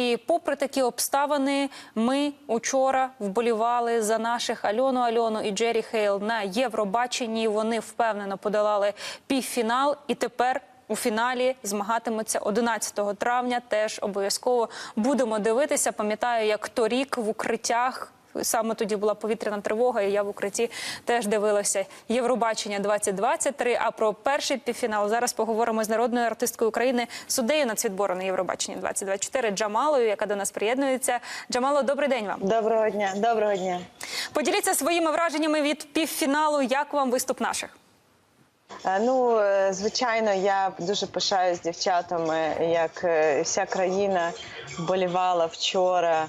І попри такі обставини, ми учора вболівали за наших Альону Альону і Джері Хейл на Євробаченні. Вони впевнено подолали півфінал і тепер. У фіналі змагатимуться 11 травня. Теж обов'язково будемо дивитися. Пам'ятаю, як торік в укриттях саме тоді була повітряна тривога, і я в укритті теж дивилася Євробачення 2023. А про перший півфінал зараз поговоримо з народною артисткою України, суддею нацвідбору на Євробаченні 2024 Джамалою, яка до нас приєднується. Джамало, добрий день вам. Доброго дня, доброго дня. Поділіться своїми враженнями від півфіналу. Як вам виступ наших? Е, Ну, е, звичайно, я дуже пишаюсь дівчатами, як е, вся країна вболівала вчора.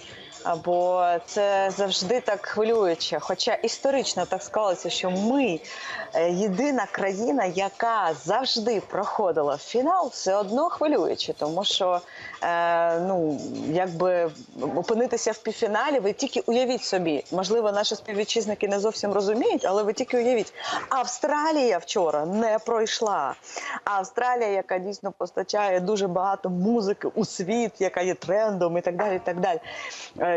Бо це завжди так хвилююче. Хоча історично так склалося, що ми е, єдина країна, яка завжди проходила фінал, все одно хвилююче, тому що е, ну якби опинитися в півфіналі, ви тільки уявіть собі, можливо, наші співвітчизники не зовсім розуміють, але ви тільки уявіть, Австралія вчора не пройшла. Австралія, яка дійсно постачає дуже багато музики у світ, яка є трендом і так далі. І так далі.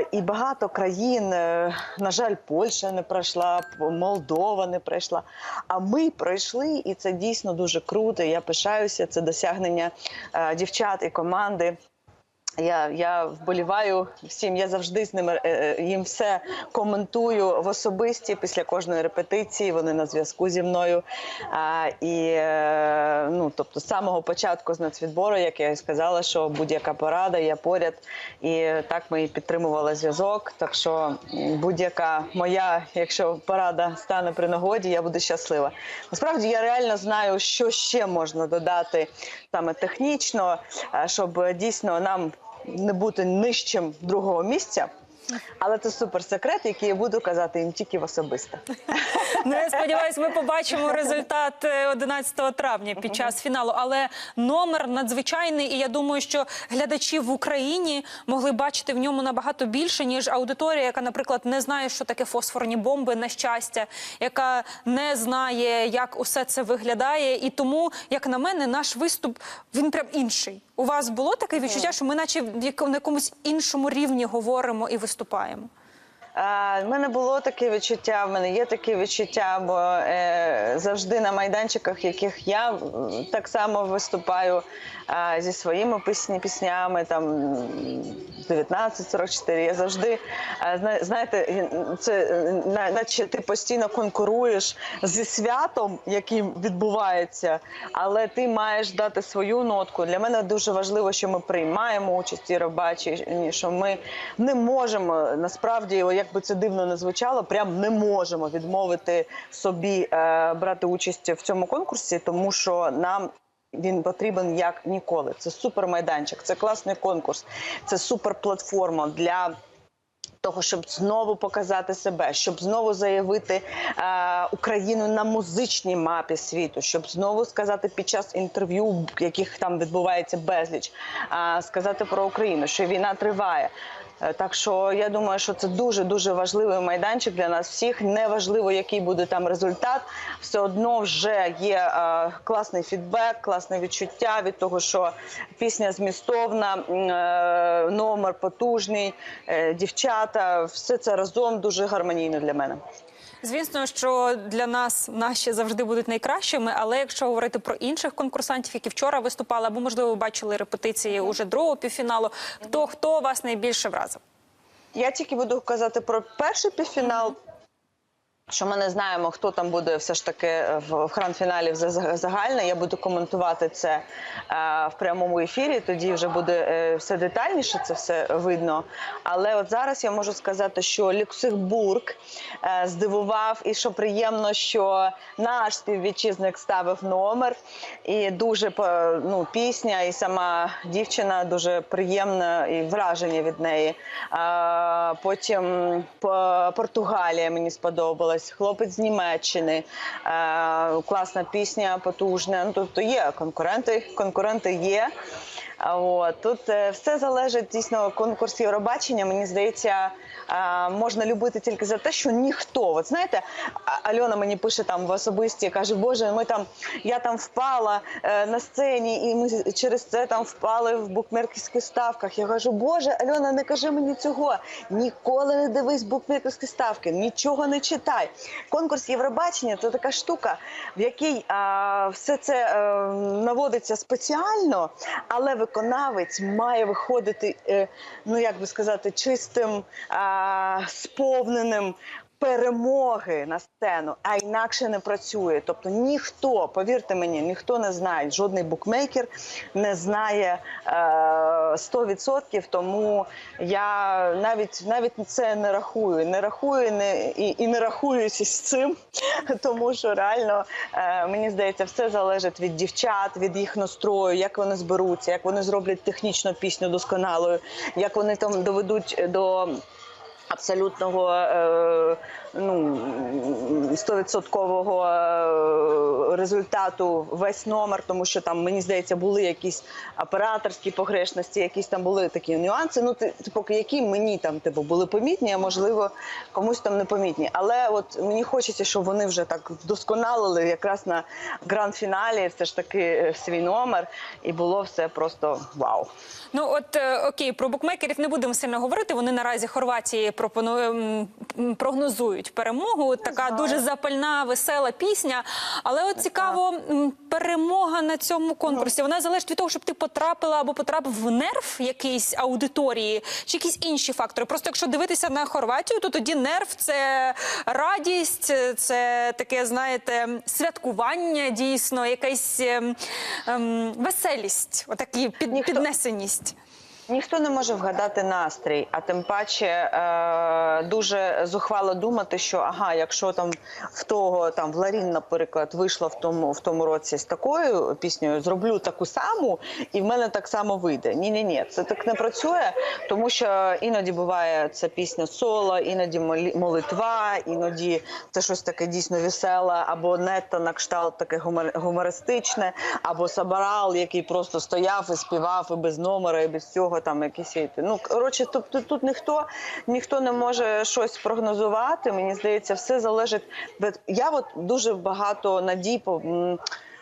І багато країн, е, на жаль, Польща не пройшла, Молдова не пройшла. А ми пройшли, і це дійсно дуже круто. Я пишаюся. Це досягнення е, дівчат і команди. Я, я вболіваю всім. Я завжди з ними е, е, їм все коментую в особисті після кожної репетиції. Вони на зв'язку зі мною. А, і е, ну, тобто, з самого початку з нацвідбору, як я і сказала, що будь-яка порада, я поряд. І так ми і підтримували зв'язок. Так що будь-яка моя, якщо порада стане при нагоді, я буду щаслива. Насправді я реально знаю, що ще можна додати саме технічно, щоб дійсно нам не бути нижчим другого місця. Але це суперсекрет, який я буду казати їм тільки в особисто. Ну, я сподіваюся, ми побачимо результат е, 11 травня під час фіналу. Але номер надзвичайний, і я думаю, що глядачі в Україні могли бачити в ньому набагато більше, ніж аудиторія, яка, наприклад, не знає, що таке фосфорні бомби на щастя, яка не знає, як усе це виглядає. І тому, як на мене, наш виступ він прям інший. У вас було таке відчуття, що ми, наче в якомусь іншому рівні говоримо і виступаємо? виступаємо. У мене було таке відчуття, в мене є таке відчуття, бо е, завжди на майданчиках, яких я так само виступаю зі своїми пісні, піснями, там 1944, я завжди, знаєте, це наче ти постійно конкуруєш зі святом, яким відбувається, але ти маєш дати свою нотку. Для мене дуже важливо, що ми приймаємо участь і робачі, що ми не можемо насправді, о, як би це дивно не звучало, прям не можемо відмовити собі е, брати участь в цьому конкурсі, тому що нам. Він потрібен як ніколи. Це супермайданчик, це класний конкурс, це суперплатформа для того, щоб знову показати себе, щоб знову заявити е, Україну на музичній мапі світу, щоб знову сказати під час інтерв'ю, яких там відбувається безліч, е, сказати про Україну, що війна триває. Е, Так що я думаю, що це дуже дуже важливий майданчик для нас всіх. Неважливо, який буде там результат, все одно вже є е, класний фідбек, класне відчуття від того, що пісня змістовна, е, номер потужний, дівчата, все це разом дуже гармонійно для мене. Звісно, що для нас наші завжди будуть найкращими. Але якщо говорити про інших конкурсантів, які вчора виступали, або можливо ви бачили репетиції уже другого півфіналу, хто хто вас найбільше вразив? Я тільки буду казати про перший півфінал. Що ми не знаємо, хто там буде все ж таки в в гранд-фіналі загальне. Я буду коментувати це е, в прямому ефірі. Тоді вже буде е, все детальніше, це все видно. Але от зараз я можу сказати, що Люксембург е, здивував, і що приємно, що наш співвітчизник ставив номер. І дуже ну, пісня, і сама дівчина дуже приємна і враження від неї. Потім по- Португалія мені сподобалась, хлопець з Німеччини. А, класна пісня, потужна. Ну, тобто є конкуренти, конкуренти є. А От тут е, все залежить дійсно конкурс Євробачення. Мені здається, можна любити тільки за те, що ніхто. От знаєте, Альона мені пише там в особисті, каже, Боже, ми там я там впала е, на сцені, і ми через це там впали в букмекерських ставках. Я кажу, Боже, Альона, не кажи мені цього. Ніколи не дивись букмекерські ставки, нічого не читай. Конкурс Євробачення це така штука, в якій а, все це е, наводиться спеціально, але виконавець має виходити, е, ну як би сказати, чистим, сповненим. Перемоги на сцену, а інакше не працює. Тобто ніхто, повірте мені, ніхто не знає, жодний букмекер не знає е, 100%, тому я навіть навіть це не рахую. Не рахую не, і, і не рахуюся з цим, тому що реально е, мені здається, все залежить від дівчат, від їх настрою, як вони зберуться, як вони зроблять технічну пісню досконалою, як вони там доведуть до. Абсолютного е, ну стовідсоткового е, результату весь номер, тому що там мені здається були якісь операторські погрешності, якісь там були такі нюанси. Ну ти типу, які мені там типу були помітні, а можливо комусь там не помітні. Але от мені хочеться, щоб вони вже так вдосконалили якраз на гранд-фіналі. Все ж таки е, свій номер, і було все просто вау. Ну от е, окей, про букмекерів не будемо сильно говорити. Вони наразі Хорватії пропонує м, м, прогнозують перемогу. Така дуже запальна, весела пісня. Але от цікаво, перемога на цьому конкурсі. Вона залежить від того, щоб ти потрапила або потрапив в нерв якийсь аудиторії, чи якісь інші фактори. Просто якщо дивитися на Хорватію, то тоді нерв це радість, це таке, знаєте, святкування, дійсно, якась ем, ем, веселість, отакі під, піднесеність. Ніхто не може вгадати настрій, а тим паче е, дуже зухвало думати, що ага, якщо там в того там в Ларін, наприклад, вийшла в тому в тому році з такою піснею, зроблю таку саму, і в мене так само вийде. Ні, ні, ні, це так не працює, тому що іноді буває це пісня соло, іноді молитва, іноді це щось таке дійсно веселе, або нетто на кшталт таке гумор- гумористичне, або сабарал, який просто стояв і співав і без номера, і без цього там якісь. Ну коротше, тут, тут, ніхто ніхто не може щось прогнозувати. Мені здається, все залежить я. От дуже багато надій по.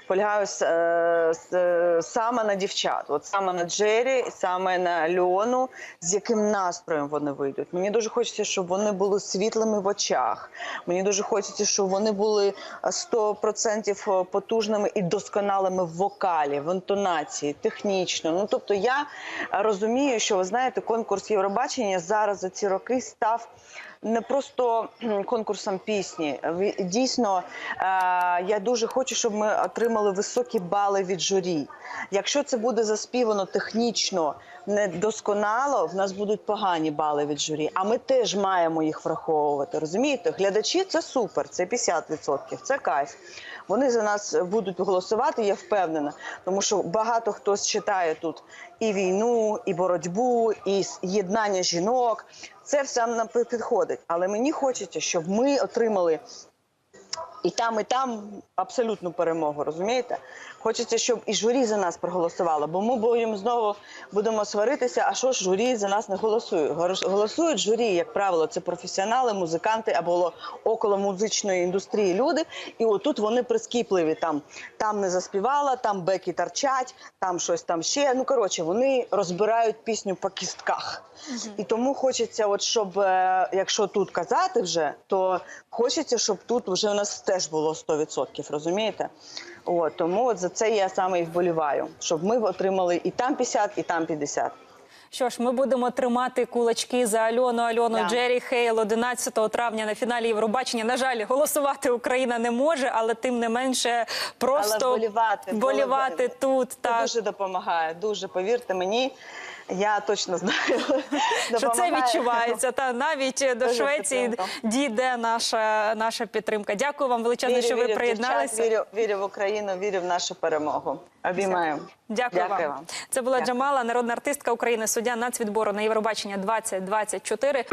Полягаю е, е, саме на дівчат, от саме на Джері, саме на Альону, з яким настроєм вони вийдуть. Мені дуже хочеться, щоб вони були світлими в очах. Мені дуже хочеться, щоб вони були е, 100% потужними і досконалими в вокалі, в інтонації, технічно. Ну тобто, я розумію, що ви знаєте, конкурс Євробачення зараз за ці роки став не просто конкурсом пісні. Дійсно, е, я дуже хочу, щоб ми отримали високі бали від журі. Якщо це буде заспівано технічно недосконало, в нас будуть погані бали від журі. А ми теж маємо їх враховувати. Розумієте? Глядачі це супер, це 50%, це кайф. Вони за нас будуть голосувати, я впевнена, тому що багато хто читає тут і війну, і боротьбу, і єднання жінок. Це все нам підходить. Але мені хочеться, щоб ми отримали і там, і там абсолютну перемогу, розумієте? Хочеться, щоб і журі за нас проголосувало, бо ми будемо знову будемо сваритися. А що ж журі за нас не голосує? Голосують журі, як правило, це професіонали, музиканти або около музичної індустрії люди. І отут вони прискіпливі. Там там не заспівала, там беки торчать, там щось там ще. Ну коротше, вони розбирають пісню по кістках. І тому хочеться, от щоб е, якщо тут казати вже, то хочеться, щоб тут вже у нас теж було 100%, розумієте? От, тому от за це я саме і вболіваю, щоб ми отримали і там 50, і там 50. Що ж, ми будемо тримати кулачки за Альону Альону Да. Джері Хейл 11 травня на фіналі Євробачення. На жаль, голосувати Україна не може, але тим не менше просто Але вболівати, вболівати це тут. Це Так. дуже допомагає. Дуже повірте мені. Я точно знаю, Що це відчувається, та навіть до Швеції дійде наша, наша підтримка. Дякую вам величезно, Вірю, що ви вірю приєдналися. вірю, вірю в Україну, вірю в нашу перемогу. Обіймаю. Дякую, вам. Це була Дякую. Джамала, народна артистка України, суддя нацвідбору на Євробачення 2024.